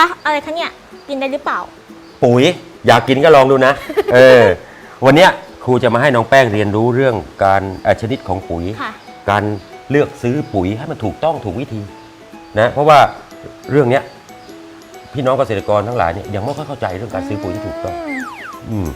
คะอะไรคะเนี่ยกินได้หรือเปล่า ปุ๋ยอยากกินก็ลองดูนะ เออ วันเนี้ยครูจะมาให้น้องแป้งเรียนรู้เรื่องการเอ่อชนิดของปุ๋ย ค่ะ การเลือกซื้อปุ๋ยให้มันถูกต้องถูกวิธีนะเพราะว่าเรื่องเนี้ยพี่น้องเกษตรกรทั้งหลายเนี่ยยังไม่ค่อยเข้าใจเรื่องการซื้อปุ๋ยที่ถูกต้อง ม อืม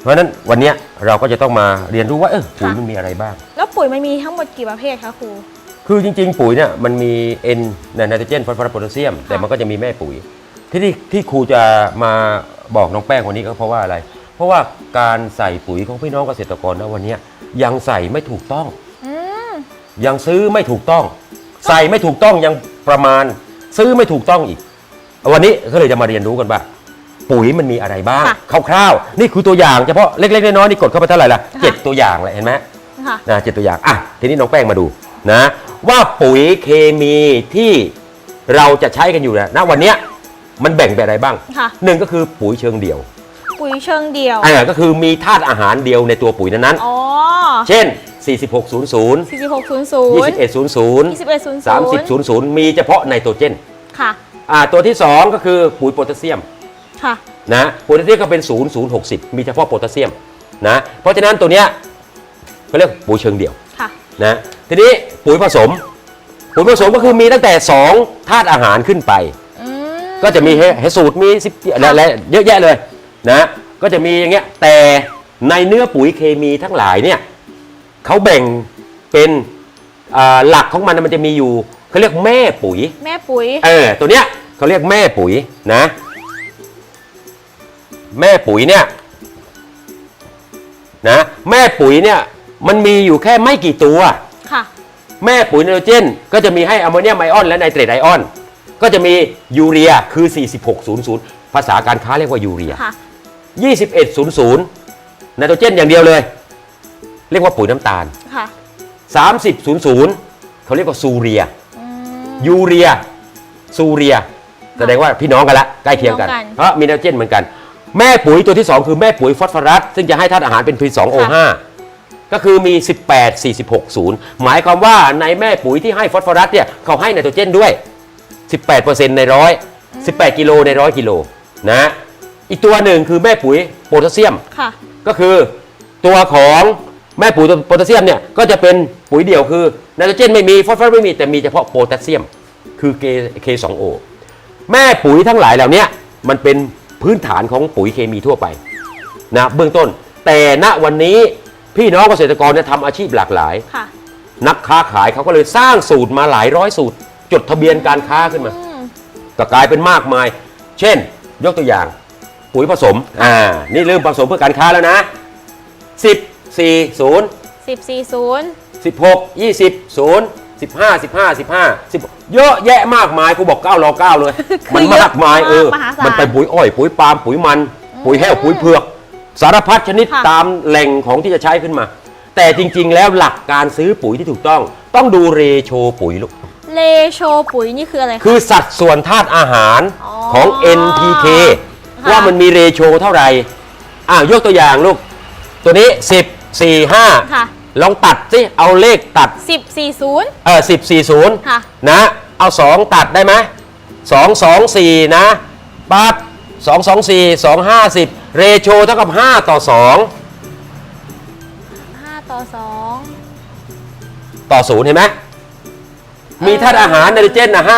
เพราะฉะนั้นวันเนี้ยเราก็จะต้องมาเรียนรู้ว่าเออปุ๋ยค่ะ มันมีอะไรบ้าง แล้วปุ๋ยมันมีทั้งหมดกี่ประเภทคะครู คือจริง ๆ ปุ๋ยเนี่ยมันมี N ไนโตรเจนฟอสฟอรัสโพแทสเซียม แต่มันก็จะมีแม่ปุ๋ย ที่ที่ที่ครูจะมาบอกน้องแป้งวันนี้ก็เพราะว่าอะไร เพราะว่าการใส่ปุ๋ยของพี่น้องเกษตรกรนะวันเนี้ยยังใส่ไม่ถูกต้อง อืมยังซื้อไม่ถูกต้อง ใส่ไม่ถูกต้องยังประมาณ ซื้อไม่ถูกต้องอีก วันนี้ก็เลยจะมาเรียนรู้กันว่าปุ๋ยมันมีอะไรบ้างคร่าวๆนี่คือตัวอย่างเฉพาะเล็กๆน้อยๆนี่กดเข้าไปเท่าไหร่ล่ะเจ็ดตัวอย่างเลยเห็นไหมค่ะนะเจ็ดตัวอย่างอะทีนี้น้องแป้งมาดูนะ ว่าปุ๋ยเคมีที่เราจะใช้กันอยู่เนยณวันเนี้ยมันแบ่งเป็นอะไรบ้างค่ะ หนึ่งก็คือปุ๋ยเชิงเดี่ยวปุ๋ยเชิงเดี่ยว อ่าก็คือมีธาตุอาหารเดียวในตัวปุ๋ยนั้นอ๋อๆเช่น 4600 4600 2100 2100 3000 มีเฉพาะไนโตรเจนค่ะ อ่าตัวที่ 2 ก็คือปุ๋ยโพแทสเซียม ค่ะ นะโพแทสเซียมก็เป็น 0060 มีเฉพาะโพแทสเซียมนะเพราะฉะนั้นตัวเนี้ยเขาเรียกปุ๋ยเชิงเดี่ยวค่ะ นะ ทีนี้ปุ๋ยผสม ปุ๋ยผสมก็คือมีตั้งแต่2ธาตุอาหารขึ้นไป อืม ก็จะมีเฮเฮสูตรมีสิบอะไรเยอะแยะเลยนะก็จะมีอย่างเงี้ยแต่ในเนื้อปุ๋ยเคมีทั้งหลายเนี่ยเขาแบ่งเป็นอ่าหลักของมันมันจะมีอยู่เขาเรียกแม่ปุ๋ย แม่ปุ๋ย เออตัวเนี้ยเขาเรียกแม่ปุ๋ยนะ แม่ปุ๋ยเนี่ยนะแม่ปุ๋ยเนี่ยมันมีอยู่แค่ไม่กี่ตัวค่ะ แม่ปุ๋ยไนโตรเจน ก็จะมีให้อะโมเนียมไอออนและไนเตรตไอออน ก็จะมียูเรียคือ 4600 ภาษาการค้าเรียกว่ายูเรีย ค่ะ 2100 ไนโตรเจนอย่างเดียวเลย เรียกว่าปุ๋ยน้ำตาล ค่ะ3000 เขาเรียกว่าซูเรีย อืม ยูเรีย ซูเรีย แสดงว่าพี่น้องกันละใกล้เคียงกัน พี่น้องกันเพราะมีไนโตรเจนเหมือนกัน แม่ปุ๋ยตัวที่ 2 คือแม่ปุ๋ยฟอสฟอรัส ซึ่งจะให้ธาตุอาหารเป็น P2O5 ก็คือมี 18 46 0 หมายความว่าในแม่ปุ๋ยที่ให้ฟอสฟอรัสเนี่ยเขาให้ไนโตรเจนด้วย 18%ในร้อย18 กิโลในร้อยกิโลนะอีกตัวหนึ่งคือแม่ปุ๋ยโพแทสเซียมค่ะก็ก็คือตัวของแม่ปุ๋ยโพแทสเซียมเนี่ยก็จะเป็นปุ๋ยเดี่ยวคือไนโตรเจนไม่มีฟอสฟอรัสไม่มีแต่มีเฉพาะโพแทสเซียม คือ K K2O แม่ปุ๋ยทั้งหลายเหล่าเนี้ยมันเป็นพื้นฐานของปุ๋ยเคมีทั่วไปนะเบื้องต้น แต่ณวันนี้ พี่น้องเกษตรกรเนี่ยทำอาชีพหลากหลาย ค่ะนักค้าขายเขาก็เลยสร้างสูตรมาหลายร้อยสูตร จดทะเบียนการค้าขึ้นมา อืมก็กลายเป็นมากมาย เช่น ยกตัวอย่าง ปุ๋ยผสม อ่า นี่เริ่มผสมเพื่อการค้าแล้วนะ 10 4 0 1040 16 20 0 15 15 15 10เยอะแยะมากมายกูบอก 9 รอ 9 เลยคือมันมากมายเออมหาศาลมันไปปุ๋ยอ้อย ปุ๋ยปาล์มปุ๋ยมัน ปุ๋ยแห้ว ปุ๋ยเผือก สารพัดชนิดค่ะ ตามแหล่งของที่จะใช้ขึ้นมา แต่จริงๆ แล้วหลักการซื้อปุ๋ยที่ถูกต้อง ต้องดูเรโชปุ๋ยลูก เลโชปุ๋ยนี่คืออะไรคะ คือสัดส่วนธาตุอาหารอ๋อของ NPK ค่ะ ว่ามันมีเรโชเท่าไหร่อ่ายกตัวอย่างลูก ตัวนี้ 10 4 ค่ะ5 ลองตัดสิ เอาเลขตัด1040เออ10 40ค่ะนะ เอา 2 ตัดได้ไหม2 2 4 นะปั๊บ2 2 4 2 5 10 เรโชเท่ากับ 5 ต่อ5ต่อ2ต่อ 0 เห็นไหมมีธาตุอาหารไนโตรเจนนะ5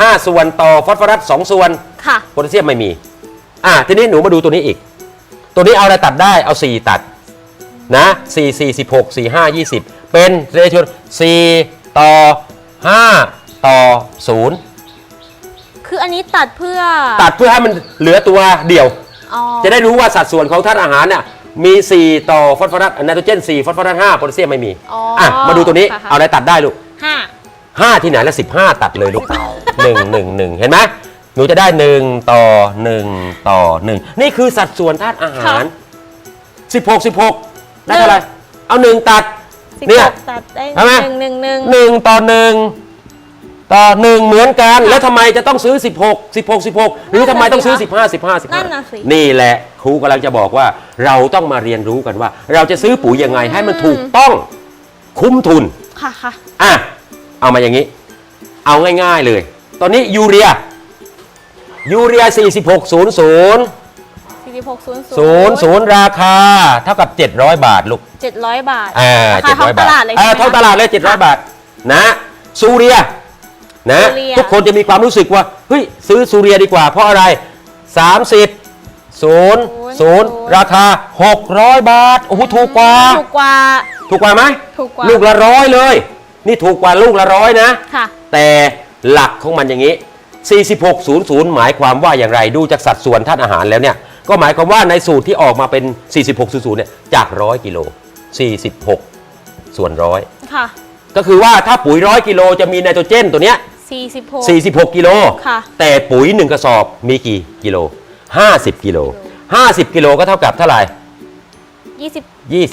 5 ส่วนต่อฟอสฟอรัส 2 ส่วน2ค่ะ โพแทสเซียมไม่มี อะทีนี้หนูมาดูตัวนี้อีก ตัวนี้เอาอะไรตัดได้ เอา 4 ตัด นะ 4 4 16 4 5 20 เป็นเรโช4ต่อ 5 ต่อ 0 คืออันนี้ตัดเพื่อตัดเพื่อให้มันเหลือตัวเดียว อ๋อ จะได้รู้ว่าสัดส่วนของธาตุอาหารเนี่ยมี 4 ต่อฟอสฟอรัสไนโตรเจน 4 ฟอสฟอรัส 5 โพแทสเซียมไม่มีอ๋ออ่อะมาดูตัวนี้ ค่ะค่ะ เอาอะไรตัดได้ลูก ห้า 5 ที่ไหนแล้ว15 ตัดเลยลูก 1 1 1 เห็นไหมหนูจะได้ 1 ต่อ 1 ต่อ 1 นี่คือสัดส่วนธาตุอาหาร 16 16ได้เท่าไหร่เอา 1 ตัดสิบเนี่ย หกตัดได้ใช่ไหมหนึ่งหนึ่งหนึ่ง 1 ต่อ 1 ต่อ1เหมือนกันแล้วทำไมจะต้องซื้อ 16 16 16 หรือทำไมต้องซื้อ 15 15 นั่นน่ะสิ 15 นี่แหละครูกำลังจะบอกว่าเราต้องมาเรียนรู้กันว่า เราจะซื้อปุ๋ยยังไงให้มันถูกต้องคุ้มทุน ค่ะค่ะ อะ เอามาอย่างนี้ เอาง่ายๆเลย ตอนนี้ยูเรีย ยูเรีย 4600สี่สิบหกศูนย์ศูนย์00 ราคาเท่ากับ 700 บาทลูกเจ็ดร้อยบาทอ่าราคาท้อง700 ตบาทลาดเลยอ่าใช่ไหมท้องตลาดเลย 700 บาท นะ ซูเรีย นะซูเรียทุกคนจะมีความรู้สึกว่าเฮ้ยซื้อซูเรียดีกว่าเพราะอะไร 30 0 0 ราคา 600 บาท โอ้โหถูกกว่า ถูกกว่า ถูกกว่าไหมถูกกว่า ลูกละร้อยเลย นี่ถูกกว่าลูกละร้อยนะ ค่ะ แต่หลักของมันอย่างนี้ 4600 หมายความว่าอย่างไร ดูจากสัดส่วนธาตุอาหารแล้วเนี่ย ก็หมายความว่าในสูตรที่ออกมาเป็น 4600 เนี่ย จาก 100 กิโล 46 ส่วนร้อย ค่ะ ก็คือว่าถ้าปุ๋ยร้อยกิโลจะมีไนโตรเจนตัวเนี้ย สี่สิบหก46 กิโล ค่ะ แต่ปุ๋ย 1 กระสอบมีกี่กิโล 50 กิโล 50 กิโลก็เท่ากับเท่าไหร่ยี่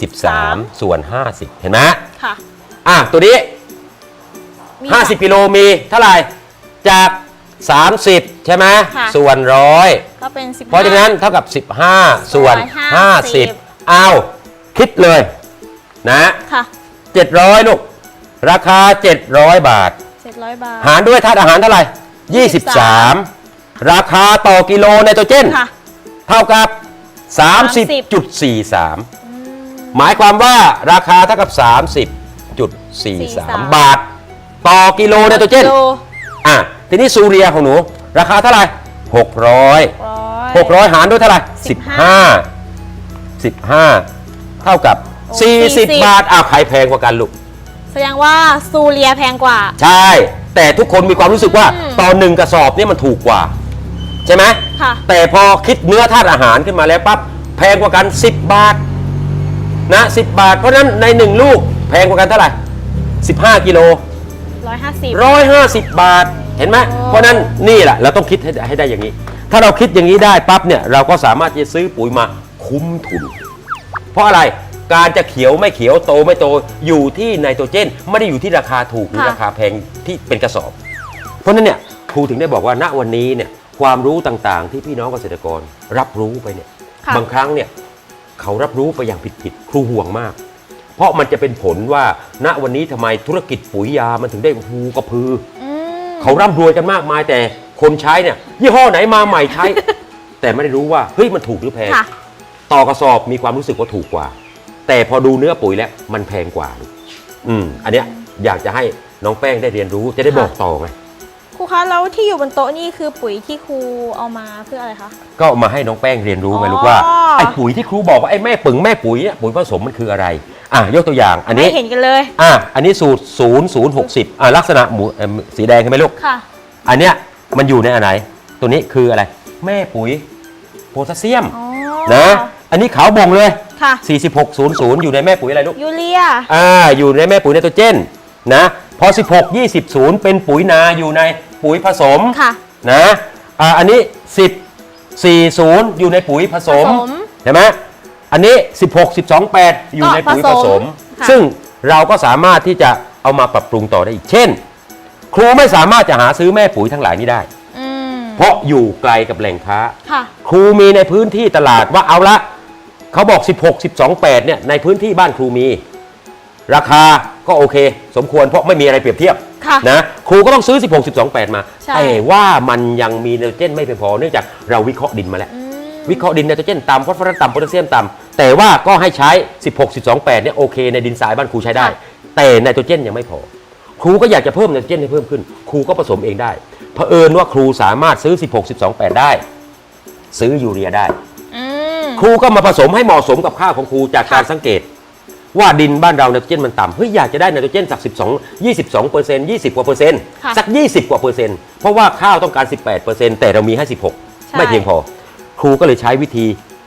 สิบ23 ส่วน 50 เห็นไหมค่ะ อะ ตัวนี้ มี 50 กิโลมีเท่าไหร่ จาก 30 ใช่ไหมค่ะ ส่วนร้อย ก็เป็นสิบเพราะฉะนั้นเท่ากับ 15 ส่วนส่วน50 เอาคิดเลยนะ ค่ะ 700 ลูก ราคา 700 บาท เจ็ดร้อยบาท หารด้วยธาตุอาหารเท่าไหร่ 23 ราคาต่อกิโลไนโตรเจน ค่ะ เท่ากับ30 30.43 หมายความว่าราคาเท่ากับ 30.43 บาท ต่อกิโลไนโตรเจน โลอะ ทีนี้ซูเรียของหนู ราคาเท่าไหร่ 600 ร้อย 600 หารด้วยเท่าไหร่สิบห้า 15 15 เท่ากับ โอ้40 40 บาทอ้าวใครแพงกว่ากันลูก แสดงว่าซูเรียแพงกว่า ใช่ แต่ทุกคนมีความรู้สึกว่าอืม ตอนหนึ่งกระสอบเนี่ยมันถูกกว่า ใช่ไหมค่ะ แต่พอคิดเนื้อธาตุอาหารขึ้นมาแล้วปั๊บแพงกว่ากัน 10 บาทนะ10 บาท เพราะฉะนั้นใน1ลูกแพงกว่ากันเท่าไหร่ 15กิโลร้อยห้าสิบ150 บาทเห็นไหมโอ้เพราะฉะนั้นนี่แหละเราต้องคิดให้ให้ได้อย่างนี้ ถ้าเราคิดอย่างนี้ได้ปั๊บเนี่ยเราก็สามารถที่จะซื้อปุ๋ยมาคุ้มทุน เพราะอะไร การจะเขียวไม่เขียวโตไม่โตอยู่ที่ไนโตรเจน ไม่ได้อยู่ที่ราคาถูกหรือค่ะ ราคาแพงที่เป็นกระสอบ เพราะฉะนั้นเนี่ยครูถึงได้บอกว่าณวันนี้เนี่ยความรู้ต่างๆ ที่พี่น้องเกษตรกรรับรู้ไปเนี่ย ค่ะ บางครั้งเนี่ยเขารับรู้ไปอย่างผิดๆครูห่วงมาก เพราะมันจะเป็นผลว่า ณวันนี้ทำไมธุรกิจปุ๋ยยามันถึงได้ฮูกระพือ อืม เขาร่ำรวยกันมากมายแต่คนใช้เนี่ยยี่ห้อไหนมาใหม่ใช้ แต่ไม่ได้รู้ว่าเฮ้ยมันถูกหรือแพงค่ะ ต่อกระสอบมีความรู้สึกว่าถูกกว่า แต่พอดูเนื้อปุ๋ยแล้วมันแพงกว่า อืม อันเนี้ยอยากจะให้น้องแป้งได้เรียนรู้จะได้บอกต่อไง ครูคะแล้วที่อยู่บนโต๊ะนี่คือปุ๋ยที่ครูเอามาเพื่ออะไรคะ ก็มาให้น้องแป้งเรียนรู้ไงอ๋อลูกว่าไอ้ปุ๋ยที่ครูบอกว่าไอ้แม่ปึงแม่ปุ๋ยเนี่ยปุ๋ยผสมมันคืออะไร อะยกตัวอย่างอันนี้ให้เห็นกันเลย อะอันนี้สูตร 0 0 6 0อะลักษณะหมูเอ่อสีแดงใช่ไหมลูก ค่ะ อันเนี้ยมันอยู่ในอันไหน ตัวนี้คืออะไร แม่ปุ๋ยโพแทสเซียมอ๋อนะ อันนี้ขาวบ่งเลย ค่ะ 4600 อยู่ในแม่ปุ๋ยอะไรลูกยูเรีย อ่าอยู่ในแม่ปุ๋ยไนโตรเจนนะพอ 16 20 0 เป็นปุ๋ยนาอยู่ในปุ๋ยผสมค่ะ นะอ่าอันนี้ 10 40 อยู่ในปุ๋ยผสมผสมเห็นไหมอันนี้ 16 12 8 อยู่ในปุ๋ยผสมค่ะ ซึ่งเราก็สามารถที่จะเอามาปรับปรุงต่อได้อีกเช่น ครูไม่สามารถจะหาซื้อแม่ปุ๋ยทั้งหลายนี้ได้ อืมเพราะอยู่ไกลกับแหล่งค้า ค่ะ ครูมีในพื้นที่ตลาดว่าเอาละ เขาบอก 16 12 8เนี่ยในพื้นที่บ้านครูมี ราคาก็โอเค สมควรเพราะไม่มีอะไรเปรียบเทียบค่ะ นะครูก็ต้องซื้อ 16 12 8 มาใช่ แต่ว่ามันยังมีไนโตรเจนไม่เพียงพอเนื่องจากเราวิเคราะห์ดินมาแล้ว อืม วิเคราะห์ดินไนโตรเจนต่ำฟอสฟอรัสต่ำโพแทสเซียมต่ำแต่ว่าก็ให้ใช้ 16 12 8เนี่ยโอเคในดินทรายบ้านครูใช้ได้ ค่ะ แต่ไนโตรเจนยังไม่พอ ครูก็อยากจะเพิ่มไนโตรเจนให้เพิ่มขึ้น ครูก็ผสมเองได้เผอิญว่าครูสามารถซื้อ 16 12 8 ได้ ซื้อยูเรียได้อืม ครูก็มาผสมให้เหมาะสมกับข้าวของครูจากการค่ะสังเกต ว่าดินบ้านเราไนโตรเจนมันต่ำเฮ้ยอยากจะได้ไนโตรเจนสัก 12 22เปอร์เซ็นต์20 กว่าเปอร์เซ็นต์ค่ะสัก 20 กว่าเปอร์เซ็นต์เพราะว่าข้าวต้องการ 18เปอร์เซ็นต์แต่เรามีให้ใช่16ไม่เพียงพอ ครูก็เลยใช้วิธี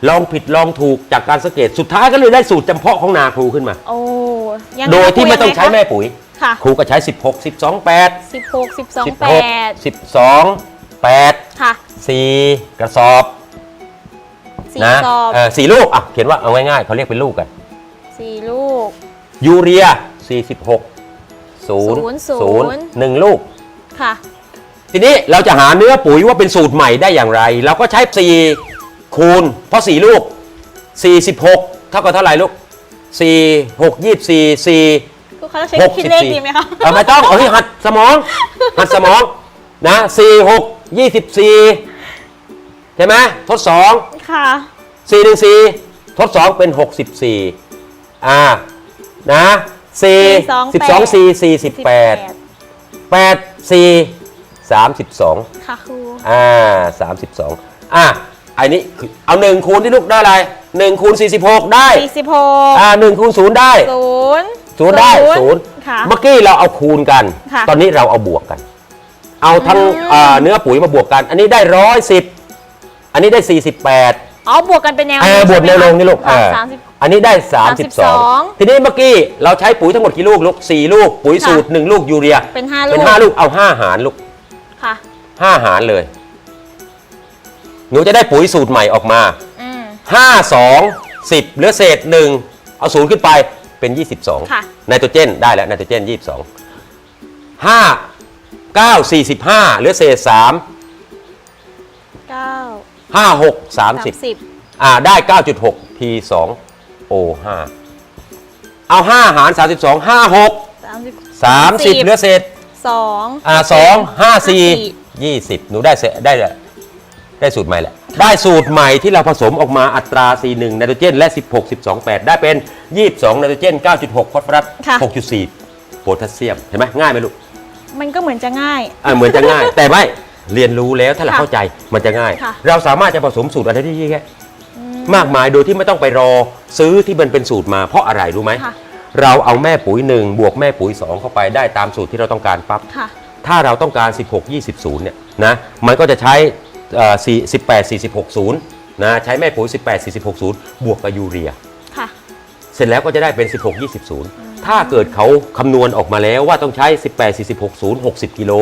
ลองผิดลองถูกจากการสังเกตสุดท้ายก็เลยได้สูตรจำเพาะของนาครูขึ้นมา โอ้ยังโดยที่ไม่ต้องครูใช้แม่ปุ๋ย ค่ะครูก็ใช้ 16 12 8 สิบหกสิบสองแปด16 12 8 ค่ะ 4 กระสอบ สี่นะสอบ เออสี่ลูกอะเขียนว่าเอาง่ายๆเขาเรียกเป็นลูกกัน สี่ลูก ยูเรีย 46ศูนย์0ศูนย์0 1 ลูก ค่ะ ทีนี้เราจะหาเนื้อปุ๋ยว่าเป็นสูตรใหม่ได้อย่างไร เราก็ใช้ 4 คูณ เพราะ 4 ลูก 46 เท่ากับเท่าไหร่ลูก 4 6 24 4ครูคะเราใช้หกคิดสิบเลขสี่ดีไหมคะ เออไม่ต้องเอาที่หัดสมอง หัดสมองนะ4 6 24ใช่ไหมทด2 ค่ะ 4 1 4 ทด 2 เป็น 64 อ่า นะ4 12 4 48 8 4 32 ค่ะครูอ่า 32 อ่าอันนี้คือเอา1คูณที่ลูกได้อะไร1คูณ46 ได้ สี่สิบหกอ่า1คูณ0ได้ ศูนย์ศูนย์ได้ศูนย์ค่ะ เมื่อกี้เราเอาคูณกัน ค่ะตอนนี้เราเอาบวกกัน เอาทั้งอืม อ่าเนื้อปุ๋ยมาบวกกัน อันนี้ได้ร้อยสิบ อันนี้ได้ 48อ๋อบวกกันเป็นแนวเออบวกแนวลงนี่ลูกค่ะเออสามสิบ อันนี้ได้ 32 32ทีนี้เมื่อกี้เราใช้ปุ๋ยทั้งหมดกี่ลูกลูก4ลูก ปุ๋ยค่ะสูตร 1 ลูกยูเรีย เป็นห้าลูเป็นก5ลูกเอา5หารลูก ค่ะ5หารเลย หนูจะได้ปุ๋ยสูตรใหม่ออกมา อืม 5 2 10เหลือเศษ 1 เอาศูนย์ขึ้นไปเป็น22ค่ะไนโตรเจนได้แล้วไนโตรเจน 22 5 9 45เหลือเศษ3เก้า 5 6สาม30สิบอ่าได้9.6 T 2 O 5เอา5หาร32 5 6สามสิบ30เหลือเศษสองอ่า2 5 4 20หนูได้เศษได้เลยได้สูตรใหม่แหละได้สูตรใหม่ที่เราผสมออกมาอัตรา C1 ไนโตรเจน และ 16 12 8 ได้เป็น 22 ไนโตรเจน 9.6 ฟอสฟอรัสค่ะ6.4 โพแทสเซียม เห็นไหมง่ายไหมลูก มันก็เหมือนจะง่าย อ่าเหมือนจะง่าย แต่ไม่ เรียนรู้แล้วถ้าเราค่ะเข้าใจมันจะง่าย ค่ะ เราสามารถจะผสมสูตรอะไรที่แค่มากมายโดยที่ไม่ต้องไปรอซื้อที่มันเป็นสูตรมาเพราะอะไรรู้ไหมค่ะ เราเราเอาแม่ปุ๋ยหนึ่งบวกแม่ปุ๋ย2เข้าไปได้ตามสูตรที่เราต้องการปั๊บ ค่ะ ถ้าเราต้องการ 16 20 0 เนี่ยนะ มันก็จะใช้เอ่อ4 18 46 0 นะ ใช้แม่ปุ๋ย18 46 0 บวกกับยูเรีย ค่ะ เสร็จแล้วก็จะได้เป็น 16 20 0 ถ้าเกิดเขาคำนวณออกมาแล้วว่าต้องใช้ 18 46 0 60 กิโล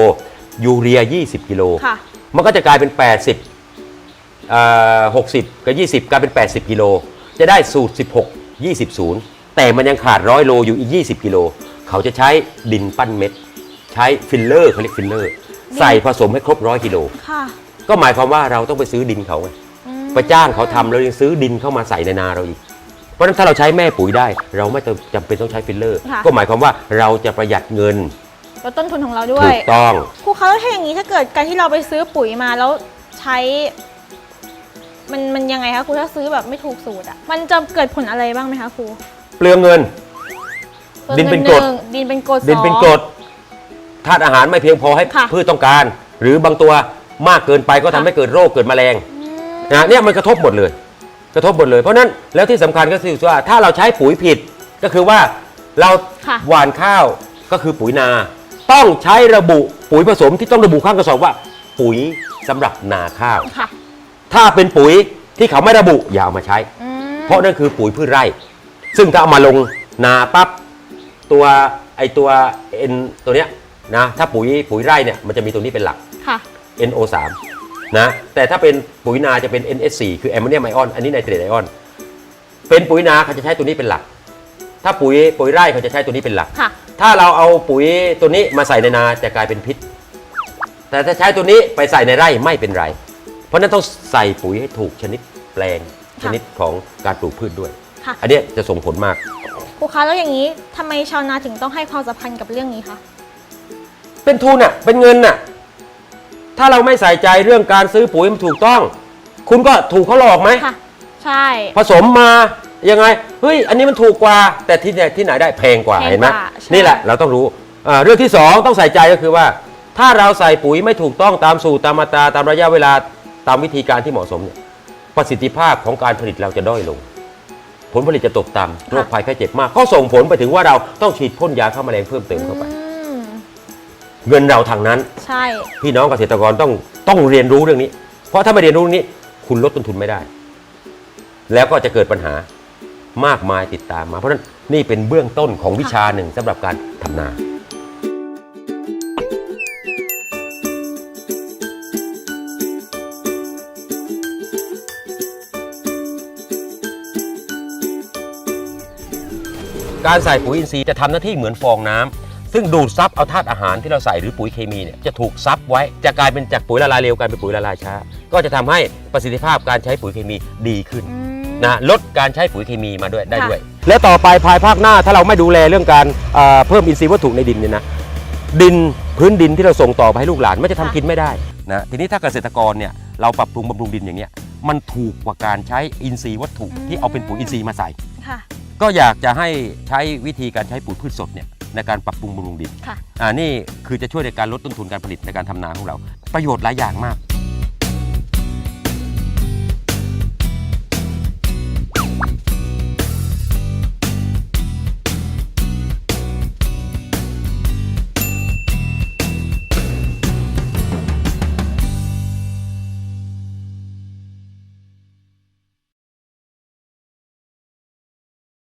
ยูเรีย 20 กิโล ค่ะ มันก็จะกลายเป็น 80เอ่อ60 กับ 20 กลายเป็น 80 กิโล จะได้สูตร 16 20 0 แต่มันยังขาดร้อยโลอยู่อีก 20 กิโล เขาจะใช้ดินปั้นเม็ด ใช้ฟิลเลอร์เขาเรียกฟิลเลอร์ ใส่ผสมให้ครบร้อยกิโล ค่ะก็หมายความว่าเราต้องไปซื้อดินเขาไง อืมไปจ้างเขาทำแล้วยังซื้อดินเข้ามาใส่ในนาเราอีก เพราะฉะนั้นถ้าเราใช้แม่ปุ๋ยได้ เราไม่จำเป็นต้องใช้ฟิลเลอร์ ค่ะ ก็หมายความว่าเราจะประหยัดเงิน ลดต้นทุนของเราด้วถูยกต้อง ครูคะแล้วถ้าอย่างนี้ถ้าเกิดการที่เราไปซื้อปุ๋ยมาแล้วใช้ มันมันยังไงคะครูถ้าซื้อแบบไม่ถูกสูตรอะมันจะเกิดผลอะไรบ้างไหมคะครูเปลืองเงินส่วดินเป็นกรดหงดินเป็นกรดดินเป็นสอง กรดธาตุอาหารไม่เพียงพอให้ค่ะพืชต้องการ หรือบางตัวมากเกินไปก็ทำค่ะ ให้เกิดโรคเกิดแมลงอืมนะเนี่ยมันกระทบหมดเลย กระทบหมดเลยเพราะฉะนั้นแล้วที่สำคัญก็คือว่าถ้าเราใช้ปุ๋ยผิดก็คือว่าเราค่ะ หว่านข้าวก็คือปุ๋ยนา ต้องใช้ระบุปุ๋ยผสมที่ต้องระบุข้างกระสอบว่า ปุ๋ยสำหรับนาข้าว ค่ะ ถ้าเป็นปุ๋ยที่เขาไม่ระบุอย่าเอามาใช้ อืม เพราะนั่นคือปุ๋ยพืชไร่ ซึ่งถ้าเอามาลงนาปั๊บตัวไอตัว N ตัวเนี้ยนะถ้าปุ๋ยปุ๋ยไร่เนี่ยมันจะมีตัวนี้เป็นหลัก ค่ะ NO3 นะแต่ถ้าเป็นปุ๋ยนาจะเป็น NS4 คือแอมโมเนียมไอออน อันนี้ไนเตรตไอออน เป็นปุ๋ยนาเขาจะใช้ตัวนี้เป็นหลัก ถ้าปุ๋ยปุ๋ยไร่เขาจะใช้ตัวนี้เป็นหลัก ค่ะ ถ้าเราเอาปุ๋ยตัวนี้มาใส่ในนาจะกลายเป็นพิษ แต่ถ้าใช้ตัวนี้ไปใส่ในไร่ไม่เป็นไร เพราะฉะนั้นต้องใส่ปุ๋ยให้ถูกชนิดแปลงค่ะชนิดของการปลูกพืชด้วย ค่ะ อันเนี้ยจะส่งผลมาก ครูคะแล้วอย่างนี้ทำไมชาวนาถึงต้องให้ความสำคัญกับเรื่องนี้คะ เป็นทุนอะ เป็นเงินอะ ถ้าเราไม่ใส่ใจเรื่องการซื้อปุ๋ยมันถูกต้อง คุณก็ถูกเขาหลอกไหม ค่ะ ใช่ ผสมมา ยังไงเฮ้ยอันนี้มันถูกกว่า แต่ที่ไหนที่ไหนได้แพงกว่าแพงกว่าเห็นไหมใช่ นี่แหละเราต้องรู้อ่าเรื่องที่สองต้องใส่ใจก็คือว่า ถ้าเราใส่ปุ๋ยไม่ถูกต้องตามสูตรตามมาตราตามระยะเวลาตามวิธีการที่เหมาะสมเนี่ยประสิทธิภาพของการผลิตเราจะด้อยลง ผลผลิตจะตกต่ำโรคภัยแค่เจ็บมาก ก็ส่งผลไปถึงว่าเราต้องฉีดพ่นยาฆ่าแมลงเพิ่มเติมเข้าไป อืมเงินเราทางนั้น ใช่ พี่น้องเกษตรกรต้องต้องเรียนรู้เรื่องนี้ เพราะถ้าไม่เรียนรู้เรื่องนี้ คุณลดต้นทุนไม่ได้ แล้วก็จะเกิดปัญหา มากมายติดตามมา เพราะฉะนั้นนี่เป็นเบื้องต้นของวิชาหนึ่งสำหรับการทำนาการใส่ปุ๋ยอินทรีย์จะทำหน้าที่เหมือนฟองน้ำซึ่งดูดซับเอาธาตุอาหารที่เราใส่หรือปุ๋ยเคมีเนี่ยจะถูกซับไว้จะกลายเป็นจากปุ๋ยละลายเร็วกลายเป็นปุ๋ยละลายช้า ก็จะทำให้ประสิทธิภาพการใช้ปุ๋ยเคมีดีขึ้น นะลดการใช้ปุ๋ยเคมีมาด้วยได้ค่ะด้วย และต่อไปภายภาคหน้าถ้าเราไม่ดูแลเรื่องการเอ่อเพิ่มอินทรีย์วัตถุในดินเนี่ยนะดินพื้นดินที่เราส่งต่อไปให้ลูกหลานไม่จะทำกินไม่ได้นะทีนี้ถ้าเกษตรกรเนี่ยเราปรับปรุงบำรุงดินอย่างเงี้ยมันถูกกว่าการใช้อินทรีย์วัตถุอืมที่เอาเป็นปุ๋ยอินทรีย์มาใส่ ค่ะ ก็อยากจะให้ใช้วิธีการใช้ปุ๋ยพืชสดเนี่ยในการปรับปรุงบำรุงดินค่ะ อ่านี่คือจะช่วยในการลดต้นทุนการผลิตในการทำนาของเรา ประโยชน์หลายอย่างมากอ